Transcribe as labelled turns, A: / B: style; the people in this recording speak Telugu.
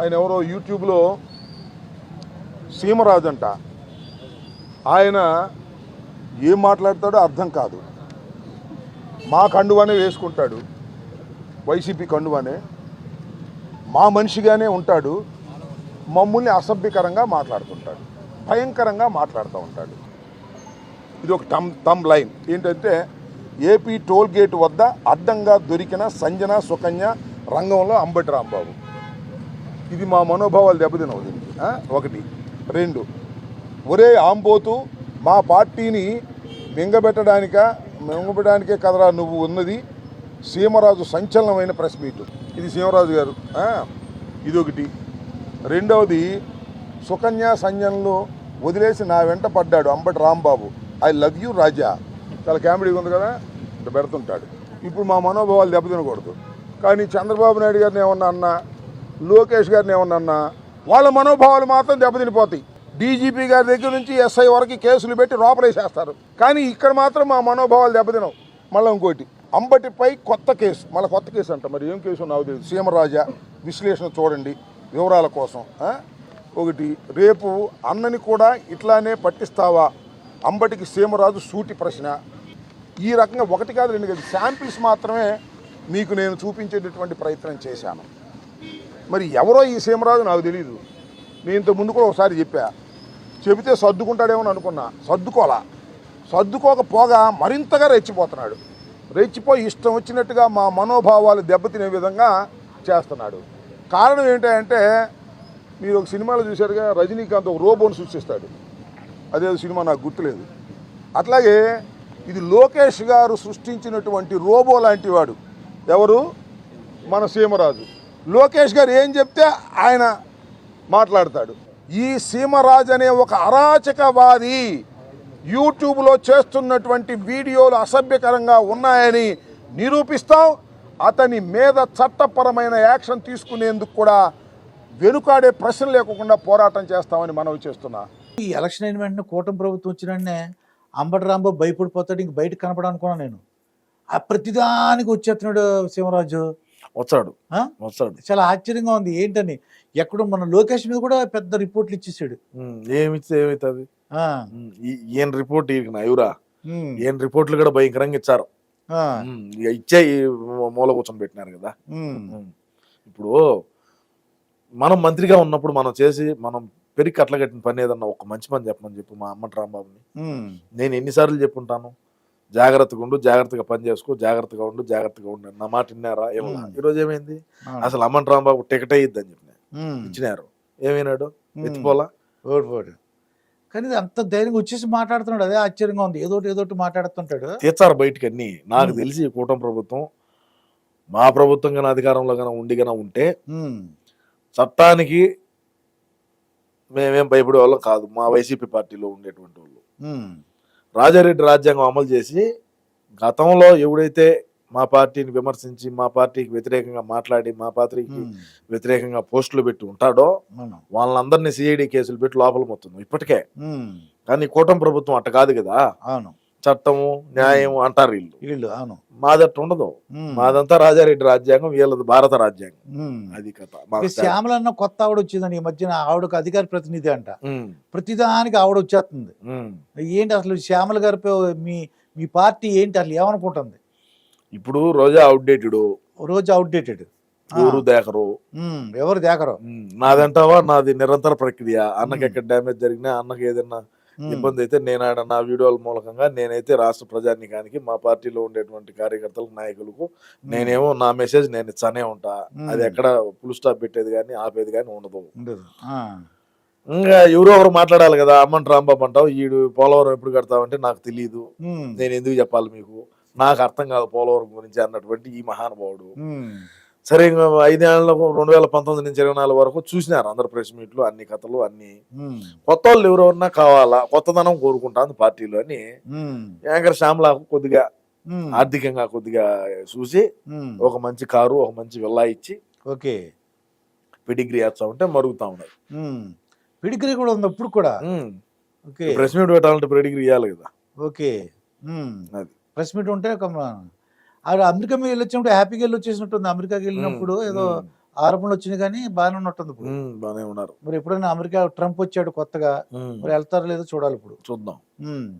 A: ఆయన ఎవరో యూట్యూబ్లో సీమరాజు అంట ఆయన ఏం మాట్లాడతాడో అర్థం కాదు. మా కండువానే వేసుకుంటాడు. వైసీపీ కండువానే. మా మనిషిగానే ఉంటాడు. మమ్మల్ని అసభ్యకరంగా మాట్లాడుతుంటాడు. భయంకరంగా మాట్లాడుతూ ఉంటాడు. ఇది ఒక టమ్ టమ్ లైన్. ఏంటంటే ఏపీ టోల్ గేట్ వద్ద అడ్డంగా దొరికిన సంజన సుకన్య రంగంలో అంబటి రాంబాబు. ఇది మా మనోభావాలు దెబ్బతినవు దీనికి ఒకటి. రెండు. ఒరే ఆంబోతు మా పార్టీని మింగబెట్టడానిక మింగబెట్టడానికే కదరా నువ్వు ఉన్నది సీమరాజు సంచలనమైన ప్రెస్ మీట్. ఇది సీమరాజు గారు ఇది ఇదొకటి. రెండవది సుకన్య సంజనలు వదిలేసి నా వెంట పడ్డాడు Ambati Rambabu. I love you Raja. చాలా కామెడీగా ఉంది కదా? ఇట్లా పెడుతుంటాడు. ఇప్పుడు మా మనోభావాలు దెబ్బతినకూడదు. కానీ చంద్రబాబు నాయుడు గారిని ఏమన్నా అన్నా లోకేష్ గారిని ఏమన్నా వాళ్ళ మనోభావాలు మాత్రం దెబ్బతినిపోతాయి. డీజీపీ గారి దగ్గర నుంచి ఎస్ఐ వరకు కేసులు పెట్టి లోపలేసేస్తారు కానీ ఇక్కడ మాత్రం మా మనోభావాలు దెబ్బతినవు. మళ్ళీ ఇంకోటి అంబటిపై కొత్త కేసు. మళ్ళీ కొత్త కేసు అంట మరి ఏం కేసు నాకు తెలియదు సీమరాజా విశ్లేషణ చూడండి వివరాల కోసం ఒకటి రేపు అన్నని కూడా ఇట్లానే పట్టిస్తావా? అంబటికి సీమరాజు సూటి ప్రశ్న. ఈ రకంగా ఒకటి కాదు రెండు కాదు. శాంపిల్స్ మాత్రమే మీకు నేను చూపించేటటువంటి ప్రయత్నం చేశాను. మరి ఎవరో ఈ సీమరాజు నాకు తెలియదు నేను ఇంత ముందు కూడా ఒకసారి చెప్పా. చెబితే సర్దుకుంటాడేమో అనుకున్నా. సర్దుకోలా సర్దుకోకపోగా మరింతగా రెచ్చిపోతున్నాడు. రెచ్చిపోయి ఇష్టం వచ్చినట్టుగా మా మనోభావాలు దెబ్బతినే విధంగా చేస్తున్నాడు. కారణం ఏంటంటే మీరు ఒక సినిమాలో చూశారుగా రజనీకాంత్ ఒక రోబోని సృష్టిస్తాడు అదే సినిమా నాకు గుర్తులేదు. అట్లాగే ఇది లోకేష్ గారు సృష్టించినటువంటి రోబో లాంటి వాడు. ఎవరు? మన సీమరాజు. లోకేష్ గారు ఏం చెప్తే ఆయన మాట్లాడతాడు. ఈ సీమరాజ్ అనే ఒక అరాచకవాది యూట్యూబ్లో చేస్తున్నటువంటి వీడియోలు అసభ్యకరంగా ఉన్నాయని నిరూపిస్తాం. అతని మీద చట్టపరమైన యాక్షన్ తీసుకునేందుకు కూడా వెనుకాడే ప్రశ్న లేకుండా పోరాటం చేస్తామని మనవి చేస్తున్నా.
B: ఈ ఎలక్షన్ అయిన వెంటనే కూటమి ప్రభుత్వం వచ్చిన వెంటనే అంబటి రాంబాబు భయపడిపోతాడు ఇంక బయట కనపడనుకున్నాను నేను. ఆ ప్రతిదానికి వచ్చేస్తున్నాడు సింహరాజు
C: వచ్చాడు? వచ్చాడు
B: చాలా ఆశ్చర్యంగా ఉంది. ఏంటని? ఎక్కడో మన లోకేష్ మీద కూడా పెద్ద రిపోర్ట్లు ఇచ్చేసాడు.
C: ఏమిస్తే ఏమవుతుంది ఏం రిపోర్ట్
B: ఉమ్,
C: ఏం రిపోర్ట్లు కూడా భయంకరంగా ఇచ్చారు. ఇచ్చే మూల కూర్చొని పెట్టినారు కదా. ఇప్పుడు మనం మంత్రిగా ఉన్నప్పుడు మనం చేసి మనం పెరిగి కట్టలగట్టిన పని ఏదన్నా ఒక మంచి పని చెప్పమని చెప్పు మా అమ్మటి రాంబాబుని నేను ఎన్నిసార్లు చెప్పుంటాను? జాగ్రత్తగా ఉండు జాగ్రత్తగా పని చేసుకో జాగ్రత్తగా ఉండు జాగ్రత్తగా ఉండు నా మాట విన్నారా?
B: ఉమ్.
C: ఈరోజు ఏమైంది. అసలు అమ్మటి రాంబాబు టికెట్ అయ్యిద్దని చెప్పిన.
B: ఉమ్,
C: ఇచ్చినారు. ఏమైనాడు. ఎత్తిపోలా?
B: ఓడిపోయాడు కానీ అంత ధైర్యంగా వచ్చేసి మాట్లాడుతున్నాడు. అదే ఆశ్చర్యంగా ఉంది. ఏదోటి ఏదోటి మాట్లాడుతుంటాడు.
C: తీర్చారు బయటికి అన్ని నాకు. తెలిసి కూటమి ప్రభుత్వం మా ప్రభుత్వం కన్నా అధికారంలో కన్నా ఉండి కన్నా ఉంటే చట్టానికి మేమేం భయపడే వాళ్ళం కాదు. మా వైసీపీ పార్టీలో ఉండేటువంటి వాళ్ళు. రాజారెడ్డి రాజ్యాంగం అమలు చేసి గతంలో ఎవడైతే మా పార్టీని విమర్శించి మా పార్టీకి వ్యతిరేకంగా మాట్లాడి మా పార్టీకి వ్యతిరేకంగా పోస్టులు పెట్టి ఉంటాడో. వాళ్ళందరినీ సిఐడి కేసులు పెట్టి లోపల మొత్తం ఇప్పటికే. కానీ కూటమి ప్రభుత్వం అట్ట కాదు కదా.
B: అవును.
C: చట్టము న్యాయం అంటారు వీళ్ళు.
B: వీళ్ళు అవును.
C: మాదట్ట ఉండదు. మాదంతా రాజారెడ్డి రాజ్యాంగం వీళ్ళది భారత రాజ్యాంగం. అది కథ.
B: శ్యామలన్న కొత్త ఆవిడ వచ్చిందని ఈ మధ్యన ఆవిడకు అధికార ప్రతినిధి అంట. ప్రతిదానికి ఆవిడ వచ్చేస్తుంది. ఏంటి అసలు శ్యామల గారిపై మీ మీ పార్టీ ఏంటి అసలు? ఏమనుకుంటుంది?
C: ఇప్పుడు రోజా అవుట్డేటెడ్.
B: రోజు అవుట్డేటెడ్.
C: ఊరు దేకరు.
B: ఎవరు దేకరు?
C: నాదంటావా? నాది నిరంతర ప్రక్రియ. అన్నకి ఎక్కడ డ్యామేజ్ జరిగినా అన్నకి ఏదైనా ఇబ్బంది అయితే నేను ఆడ నా వీడియోల మూలకంగా నేనైతే రాష్ట్ర ప్రజానికానికి మా పార్టీలో ఉండేటువంటి కార్యకర్తలకు నాయకులకు నేనేమో నా మెసేజ్ నేను ఇచ్చానే ఉంటా. అది ఎక్కడ ఫుల్ స్టాప్ పెట్టేది కానీ ఆపేది కానీ ఉండదు. ఇంకా ఎవరో ఒకరు మాట్లాడాలి కదా అమ్మంట రాంబాబు అంటావు ఈడు పోలవరం ఎప్పుడు కడతావంటే నాకు తెలియదు నేను ఎందుకు చెప్పాలి మీకు? నాకు అర్థం కాదు పోలవరం గురించి అన్నటువంటి ఈ మహానుభావుడు. సరే ఇంకా ఐదేళ్ళకు రెండు వేల పంతొమ్మిది నుంచి ఇరవై నాలుగు వరకు చూసినారు అందరు ప్రెస్ మీట్లు అన్ని కథలు అన్ని. కొత్త వాళ్ళు ఎవరెవరన్నా కావాలా కొత్తదనం కోరుకుంటాను పార్టీలో అని యాంకర్ శ్యామలకు కొద్దిగా ఆర్థికంగా కొద్దిగా చూసి ఒక మంచి కారు ఒక మంచి విల్లా ఇచ్చి
B: ఓకే.
C: పిడిగ్రీ వేస్తా ఉంటే మరుగుతా ఉన్నాయి.
B: ఉమ్, పిడికిరి కూడా ఉంది ఇప్పుడు కూడా? ఓకే.
C: ప్రెస్ మీట్ పెట్టాలంటే పిడిగ్రీ ఇవ్వాలి కదా.
B: ఓకే.
C: అది.
B: ప్రెస్ మీట్ ఉంటే ఆవిడ అమెరికా మీద వెళ్ళొచ్చినప్పుడు హ్యాపీగా వెళ్ళి వచ్చేసినట్టుంది అమెరికాకి వెళ్ళినప్పుడు ఏదో ఆరోపణలు వచ్చినాయి కానీ బాగానే ఉన్నట్టుంది ఇప్పుడు.
C: బాగానే ఉన్నారు.
B: మరి ఎప్పుడైనా అమెరికా ట్రంప్ వచ్చాడు కొత్తగా మరి వెళ్తారో లేదో చూడాలి ఇప్పుడు.
C: చూద్దాం.